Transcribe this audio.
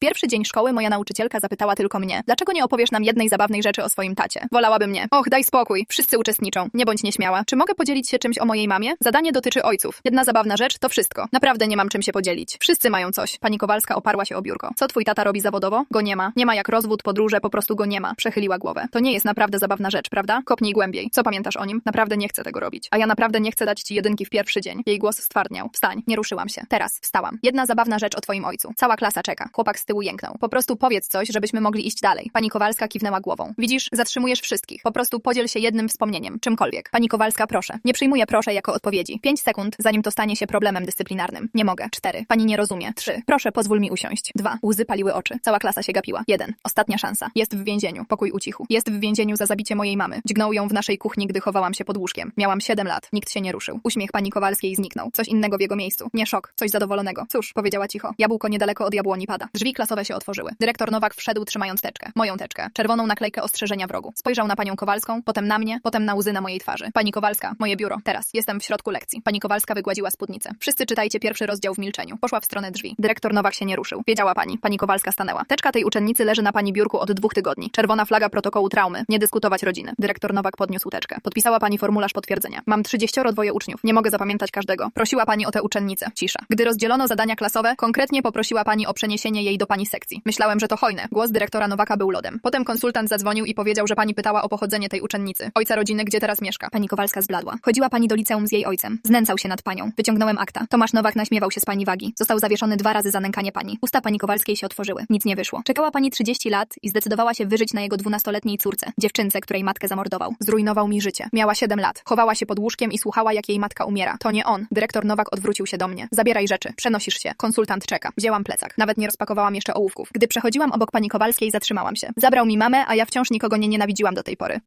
pierwszy dzień szkoły moja nauczycielka zapytała tylko mnie, dlaczego nie opowiesz nam jednej zabawnej rzeczy o swoim tacie? Wolałaby mnie. Och, daj spokój, wszyscy uczestniczą, nie bądź nieśmiała. Czy mogę podzielić się czymś o mojej mamie? Zadanie dotyczy ojców. Jedna zabawna rzecz to wszystko. Naprawdę nie mam czym się podzielić. Wszyscy mają coś. Pani Kowalska oparła się o biurko. Co twój tata robi zawodowo? Go nie ma. Nie ma jak rozwód, podróże, po prostu go nie ma. Przechyliła głowę. To nie jest naprawdę zabawna rzecz, prawda? Kopnij głębiej. Co pamiętasz o nim? Naprawdę nie chcę tego robić. A ja naprawdę nie chcę dać ci jedynki w pierwszy dzień. Jej głos stwardniał. Wstań. Nie ruszyłam się. Teraz wstałam. Jedna zabawna rzecz o twoim ojcu. Cała klasa czeka. Chłopak z tyłu jęknął. Po prostu powiedz coś, żebyśmy mogli iść dalej. Pani Kowalska kiwnęła głową. Widzisz, zatrzymujesz wszystkich. Po prostu podziel się jednym wspomnieniem, czymkolwiek. Pani Kowalska, proszę. Nie przyjmuję proszę jako odpowiedzi. Pięć sekund, zanim to stanie się problemem dyscyplinarnym. Nie mogę. Cztery. Pani nie rozumie. Trzy. Proszę, pozwól mi usiąść. Dwa. Łzy paliły oczy. Cała klasa się gapiła. Jeden. Ostatnia szansa. Jest w więzieniu. Pokój ucichł. Jest w więzieniu za zabicie mojej mamy. Dźgnął ją w naszej kuchni, gdy chowałam się pod łóżkiem. Miałam siedem lat. Nikt się nie ruszył. Uśmiech pani Kowalskiej zniknął. Coś innego w jego miejscu. Nie szok. Coś zadowolonego. Cóż, powiedziała cicho. Jabłko niedaleko od jabłoni pada. Drzwi klasowe się otworzyły. Dyrektor Nowak wszedł trzymając teczkę. Moją teczkę. Czerwoną naklejkę ostrzeżenia wrogu. Spojrzał na panią Kowalską, potem na mnie, potem na łzy na mojej twarzy. Pani Kowalska, moje biuro. Teraz. Jestem w środku lekcji. Pani Kowalska wygładziła spódnicę. Wszyscy czytajcie pierwszy rozdział w milczeniu. Poszła w stronę drzwi. Dyrektor Nowak się nie ruszył. Wiedziała pani. Pani Kowalska stanęła. Teczka tej uczennicy leży na pani biurku od dwóch tygodni. Czerwona flaga protokołu traumy. Nie dyskutować rodziny. Dyrektor Nowak podniósł teczkę. Podpisała pani formularz potwierdzenia. Mam trzydzieścioro dwoje uczniów. Nie mogę zapamiętać każdego. Prosiła pani o tę uczennicę. Cisza. Gdy rozdzielono zadania klasowe, konkretnie poprosiła pani o przeniesienie jej do pani sekcji. Myślałem, że to hojne. Głos dyrektora Nowaka był lodem. Potem konsultant zadzwonił i powiedział, że pani pytała o pochodzenie tej uczennicy. Ojca rodziny, gdzie teraz mieszka. Pani Kowalska zbladła. Chodziła pani do liceum z jej ojcem. Znęcał się nad panią. Wyciągnąłem akta. Tomasz Nowak naśmiewał się z pani wagi. Został zawieszony dwa razy za nękanie pani. Usta pani Kowalskiej się otworzyły. Nic nie wyszło. Czekała pani 30 lat i zdecydowała się wyżyć na jego dwunastoletniej córce, dziewczynce, której matkę zamordował. Zrujnował mi życie. Miała 7 lat. Chowała się pod łóżkiem i słuchała, jak jej matka umiera. To nie on. Dyrektor Nowak odwrócił się do mnie. Zabieraj rzeczy. Przenosisz się. Konsultant czeka. Wzięłam plecak. Nawet nie rozpakowałam jeszcze ołówków. Gdy przechodziłam obok pani Kowalskiej, zatrzymałam się. Zabrał mi mamę, a ja wciąż nikogo nie nienawidziłam do tej pory.